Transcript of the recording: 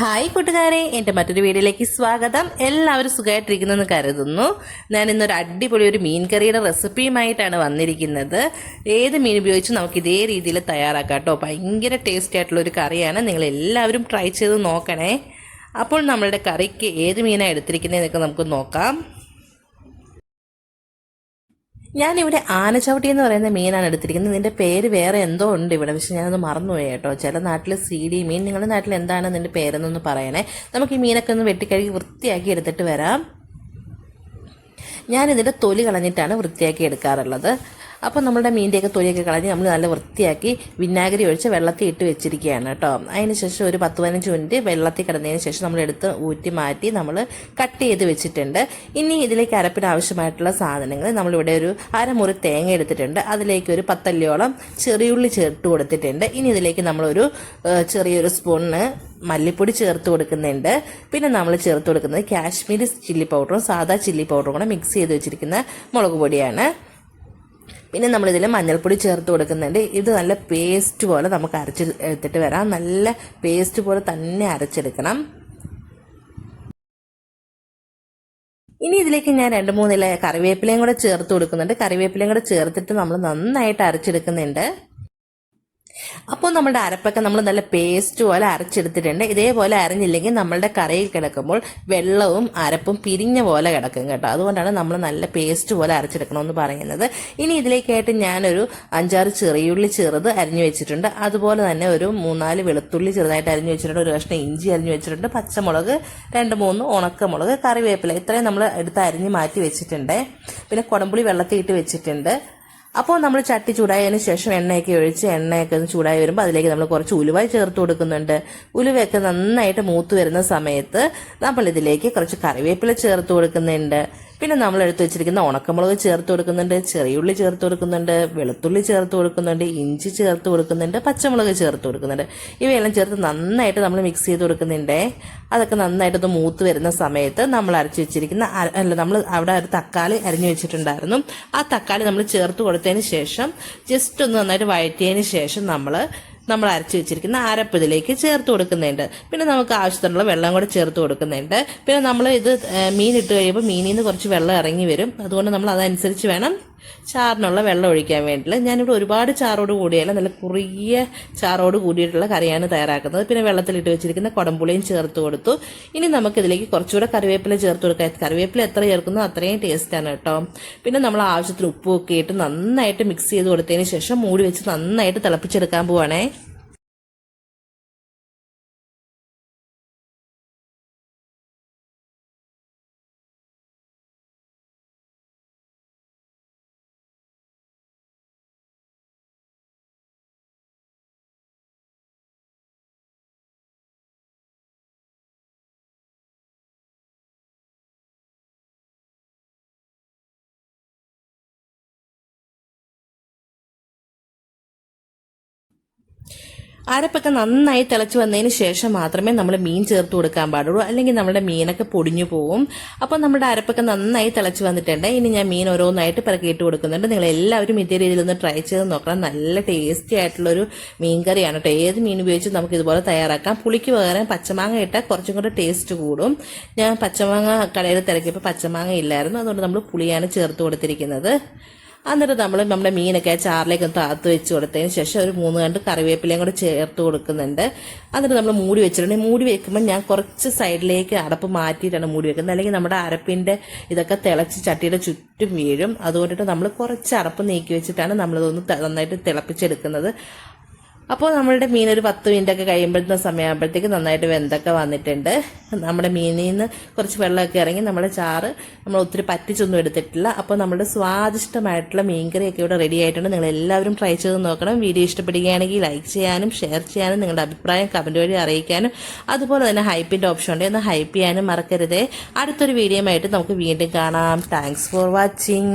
Hi കൂട്ടുകാരെ എന്റെ മറ്റൊരു വീഡിയോയിലേക്ക് സ്വാഗതം. എല്ലാവരും സുഖമായിട്ടിരിക്കുന്നെന്ന് കരുതുന്നു. ഞാൻ ഇന്നൊരു അടിപൊളി ഒരു മീൻ കറിയുടെ റെസിപ്പിയുമായിട്ടാണ് വന്നിരിക്കുന്നത്. ഏത് മീൻ ഉപയോഗിച്ച് നമുക്ക് ഇതേ രീതിയിൽ തയ്യാറാക്കാം കേട്ടോ ഭയങ്കര ടേസ്റ്റി ആയിട്ടുള്ള ഒരു കറിയാണ്. നിങ്ങൾ എല്ലാവരും ട്രൈ ചെയ്ത് നോക്കണേ. അപ്പോൾ നമ്മളുടെ കറിക്ക് ഏത് മീനാണ് എടുത്തിരിക്കുന്നതെന്നൊക്കെ നമുക്ക് നോക്കാം. ഞാനിവിടെ ആനച്ചവിട്ടി എന്ന് പറയുന്ന മീനാണ് എടുത്തിരിക്കുന്നത്. ഇതിന്റെ പേര് വേറെ എന്തോ ഉണ്ട് ഇവിടെ. പക്ഷെ ഞാനത് മറന്നുപോയി കേട്ടോ. ചില നാട്ടിൽ സീഡി മീൻ. നിങ്ങളുടെ നാട്ടിൽ എന്താണ് ഇതിന്റെ പേരെന്നൊന്ന് പറയണേ. നമുക്ക് ഈ മീനൊക്കെ ഒന്ന് വെട്ടിക്കഴുകി വൃത്തിയാക്കി എടുത്തിട്ട് വരാം. ഞാനിതിന്റെ തൊലി കളഞ്ഞിട്ടാണ് വൃത്തിയാക്കി എടുക്കാറുള്ളത്. അപ്പോൾ നമ്മുടെ മീന്റെയൊക്കെ തൊലിയൊക്കെ കളഞ്ഞ് നമ്മൾ നല്ല വൃത്തിയാക്കി വിനാഗിരി ഒഴിച്ച് വെള്ളത്തിൽ ഇട്ട് വെച്ചിരിക്കുകയാണ് കേട്ടോ. അതിന് ശേഷം ഒരു പത്ത് പതിനഞ്ച് മിനിറ്റ് വെള്ളത്തിൽ കിടന്നതിന് ശേഷം നമ്മൾ എടുത്ത് ഊറ്റി മാറ്റി നമ്മൾ കട്ട് ചെയ്ത് വെച്ചിട്ടുണ്ട്. ഇനി ഇതിലേക്ക് അരപ്പിന് ആവശ്യമായിട്ടുള്ള സാധനങ്ങൾ നമ്മളിവിടെ ഒരു അരമുറി തേങ്ങ എടുത്തിട്ടുണ്ട്. അതിലേക്ക് ഒരു പത്തല്ലിയോളം ചെറിയുള്ളി ചേർത്ത് കൊടുത്തിട്ടുണ്ട്. ഇനി ഇതിലേക്ക് നമ്മളൊരു ചെറിയൊരു സ്പൂണിന് മല്ലിപ്പൊടി ചേർത്ത് കൊടുക്കുന്നുണ്ട്. പിന്നെ നമ്മൾ ചേർത്ത് കൊടുക്കുന്നത് കാശ്മീരി ചില്ലി പൗഡറും സാധാ ചില്ലി പൗഡറും കൂടെ മിക്സ് ചെയ്ത് വെച്ചിരിക്കുന്ന മുളക് പൊടിയാണ്. പിന്നെ നമ്മളിതിൽ മഞ്ഞൾപ്പൊടി ചേർത്ത് കൊടുക്കുന്നുണ്ട്. ഇത് നല്ല പേസ്റ്റ് പോലെ നമുക്ക് അരച്ച് എടുത്തിട്ട് വരാം. നല്ല പേസ്റ്റ് പോലെ തന്നെ അരച്ചെടുക്കണം. ഇനി ഇതിലേക്ക് ഞാൻ രണ്ട് മൂന്നില കറിവേപ്പിലയും കൂടെ ചേർത്ത് കൊടുക്കുന്നുണ്ട്. കറിവേപ്പിലയും കൂടെ ചേർത്തിട്ട് നമ്മൾ നന്നായിട്ട് അരച്ചെടുക്കുന്നുണ്ട്. അപ്പോൾ നമ്മുടെ അരപ്പൊക്കെ നമ്മൾ നല്ല പേസ്റ്റ് പോലെ അരച്ചെടുത്തിട്ടുണ്ട്. ഇതേപോലെ അരഞ്ഞില്ലെങ്കിൽ നമ്മളുടെ കറിയിൽ കിടക്കുമ്പോൾ വെള്ളവും അരപ്പും പിരിഞ്ഞ പോലെ കിടക്കും കേട്ടോ. അതുകൊണ്ടാണ് നമ്മൾ നല്ല പേസ്റ്റ് പോലെ അരച്ചെടുക്കണമെന്ന് പറയുന്നത്. ഇനി ഇതിലേക്കായിട്ട് ഞാനൊരു അഞ്ചാറ് ചെറിയുള്ളി ചെറുത് അരിഞ്ഞു വെച്ചിട്ടുണ്ട്. അതുപോലെ തന്നെ ഒരു മൂന്നാൽ വെളുത്തുള്ളി ചെറുതായിട്ട് അരിഞ്ഞു വെച്ചിട്ടുണ്ട്. ഒരു കഷ്ണം ഇഞ്ചി അരിഞ്ഞു വെച്ചിട്ടുണ്ട്. പച്ചമുളക് രണ്ട് മൂന്ന് ഉണക്കമുളക് കറിവേപ്പില. ഇത്രയും നമ്മൾ എടുത്ത് അരിഞ്ഞ് മാറ്റി വെച്ചിട്ടുണ്ട്. പിന്നെ കുടംപുളി വെള്ളത്തിൽ ഇട്ട് വെച്ചിട്ടുണ്ട്. അപ്പോൾ നമ്മൾ ചട്ടി ചൂടായതിനു ശേഷം എണ്ണയൊക്കെ ഒഴിച്ച് എണ്ണയൊക്കെ ഒന്ന് ചൂടായി വരുമ്പോൾ അതിലേക്ക് നമ്മൾ കുറച്ച് ഉലുവ ചേർത്ത് കൊടുക്കുന്നുണ്ട്. ഉലുവയൊക്കെ നന്നായിട്ട് മൂത്ത് വരുന്ന സമയത്ത് നമ്മൾ ഇതിലേക്ക് കുറച്ച് കറിവേപ്പില ചേർത്ത് കൊടുക്കുന്നുണ്ട്. പിന്നെ നമ്മൾ എടുത്തു വെച്ചിരിക്കുന്ന ഉണക്കമുളക് ചേർത്ത് കൊടുക്കുന്നുണ്ട് ചെറിയുള്ളി ചേർത്ത് കൊടുക്കുന്നുണ്ട് വെളുത്തുള്ളി ചേർത്ത് കൊടുക്കുന്നുണ്ട് ഇഞ്ചി ചേർത്ത് കൊടുക്കുന്നുണ്ട് പച്ചമുളക് ചേർത്ത് കൊടുക്കുന്നുണ്ട്. ഇവയെല്ലാം ചേർത്ത് നന്നായിട്ട് നമ്മൾ മിക്സ് ചെയ്ത് കൊടുക്കുന്നുണ്ട്. അതൊക്കെ നന്നായിട്ട് ഒന്ന് മൂത്ത് വരുന്ന സമയത്ത് നമ്മൾ അരച്ച് വെച്ചിരിക്കുന്ന അല്ല നമ്മൾ അവിടെ ഒരു തക്കാളി അരിഞ്ഞു വെച്ചിട്ടുണ്ടായിരുന്നു. ആ തക്കാളി നമ്മൾ ചേർത്ത് കൊടുത്തതിന് ശേഷം ജസ്റ്റ് ഒന്ന് നന്നായിട്ട് വഴറ്റിയതിന് ശേഷം നമ്മൾ നമ്മൾ അരച്ച് വെച്ചിരിക്കുന്ന അരപ്പ് ഇതിലേക്ക് ചേർത്ത് കൊടുക്കുന്നുണ്ട്. പിന്നെ നമുക്ക് ആവശ്യത്തിനുള്ള വെള്ളം കൂടെ ചേർത്ത് കൊടുക്കുന്നുണ്ട്. പിന്നെ നമ്മൾ ഇത് മീൻ ഇട്ട് കഴിയുമ്പോൾ മീനിൽ നിന്ന് കുറച്ച് വെള്ളം ഇറങ്ങി വരും. അതുകൊണ്ട് നമ്മൾ അതനുസരിച്ച് വേണം ചാറിനുള്ള വെള്ളം ഒഴിക്കാൻ വേണ്ടിയിട്ട് ഞാനിവിടെ ഒരുപാട് ചാറോട് കൂടിയല്ല നല്ല കുറിയ ചാറോട് കൂടിയിട്ടുള്ള കറിയാണ് തയ്യാറാക്കുന്നത്. പിന്നെ വെള്ളത്തിലിട്ട് വെച്ചിരിക്കുന്ന കുടംപുളിയും ചേർത്ത് കൊടുത്തു. ഇനി നമുക്കിതിലേക്ക് കുറച്ചുകൂടെ കറിവേപ്പില ചേർത്ത് കൊടുക്കാം. കറിവേപ്പില എത്ര ചേർക്കുന്നോ അത്രയും ടേസ്റ്റാണ് കേട്ടോ. പിന്നെ നമ്മൾ ആവശ്യത്തിന് ഉപ്പുമൊക്കെ ഇട്ട് നന്നായിട്ട് മിക്സ് ചെയ്ത് കൊടുത്തതിന് ശേഷം മൂടി വെച്ച് നന്നായിട്ട് തിളപ്പിച്ചെടുക്കാൻ പോവാണേ. അരപ്പൊക്കെ നന്നായി തിളച്ച് വന്നതിന് ശേഷം മാത്രമേ നമ്മൾ മീൻ ചേർത്ത് കൊടുക്കാൻ പാടുള്ളൂ. അല്ലെങ്കിൽ നമ്മുടെ മീനൊക്കെ പൊടിഞ്ഞു പോവും. അപ്പോൾ നമ്മുടെ അരപ്പൊക്കെ നന്നായി തിളച്ച് വന്നിട്ടുണ്ട്. ഇനി ഞാൻ മീൻ ഓരോന്നായിട്ട് പിറക്കിയിട്ട് കൊടുക്കുന്നുണ്ട്. നിങ്ങൾ എല്ലാവരും ഇതേ രീതിയിൽ ഒന്ന് ട്രൈ ചെയ്ത് നോക്കണം. നല്ല ടേസ്റ്റി ആയിട്ടുള്ളൊരു മീൻ കറിയാണ് കേട്ടോ ഏത് മീൻ ഉപയോഗിച്ച് നമുക്ക് ഇതുപോലെ തയ്യാറാക്കാം. പുളിക്ക് പകരം പച്ചമാങ്ങ ഇട്ടാൽ കുറച്ചും കൂടെ ടേസ്റ്റ് കൂടും. ഞാൻ പച്ചമാങ്ങ കടയിൽ തിരക്കിയപ്പോൾ പച്ചമാങ്ങ ഇല്ലായിരുന്നു. അതുകൊണ്ട് നമ്മൾ പുളിയാണ് ചേർത്ത് കൊടുത്തിരിക്കുന്നത്. എന്നിട്ട് നമ്മൾ നമ്മുടെ മീനൊക്കെ ചാറിലേക്ക് താത്ത് വെച്ച് കൊടുത്തതിന് ശേഷം ഒരു മൂന്ന് കണ്ട് കറിവേപ്പിലയും കൂടെ ചേർത്ത് കൊടുക്കുന്നുണ്ട്. എന്നിട്ട് നമ്മൾ മൂടി വെച്ചിട്ടുണ്ട്. മൂടി വെക്കുമ്പോൾ ഞാൻ കുറച്ച് സൈഡിലേക്ക് അടപ്പ് മാറ്റിയിട്ടാണ് മൂടി വെക്കുന്നത്. അല്ലെങ്കിൽ നമ്മുടെ അരപ്പിന്റെ ഇതൊക്കെ തിളച്ച് ചട്ടിയുടെ ചുറ്റും വീഴും. അതുകൊണ്ടിട്ട് നമ്മൾ കുറച്ച് അടപ്പ് നീക്കി വെച്ചിട്ടാണ് നമ്മളിതൊന്ന് നന്നായിട്ട് തിളപ്പിച്ചെടുക്കുന്നത്. അപ്പോൾ നമ്മളുടെ മീൻ ഒരു പത്ത് മിനിറ്റ് ഒക്കെ കഴിയുമ്പോഴത്തെ സമയമാകുമ്പോഴത്തേക്ക് നന്നായിട്ട് വെന്തൊക്കെ വന്നിട്ടുണ്ട്. നമ്മുടെ മീനിൽ നിന്ന് കുറച്ച് വെള്ളമൊക്കെ ഇറങ്ങി നമ്മുടെ ചാറ് നമ്മൾ ഒത്തിരി പറ്റിച്ചൊന്നും എടുത്തിട്ടില്ല. അപ്പോൾ നമ്മുടെ സ്വാദിഷ്ടമായിട്ടുള്ള മീൻകറിയൊക്കെ ഇവിടെ റെഡി ആയിട്ടുണ്ട്. നിങ്ങൾ എല്ലാവരും ട്രൈ ചെയ്ത് നോക്കണം. വീഡിയോ ഇഷ്ടപ്പെടുകയാണെങ്കിൽ ലൈക്ക് ചെയ്യാനും ഷെയർ ചെയ്യാനും നിങ്ങളുടെ അഭിപ്രായം കമന്റ് വഴി അറിയിക്കാനും. അതുപോലെ തന്നെ ഹൈപ്പിന്റെ ഓപ്ഷൻ ഉണ്ട്. ഒന്ന് ഹൈപ്പ് ചെയ്യാനും മറക്കരുതേ. അടുത്തൊരു വീഡിയോ ആയിട്ട് നമുക്ക് വീണ്ടും കാണാം. Thanks for watching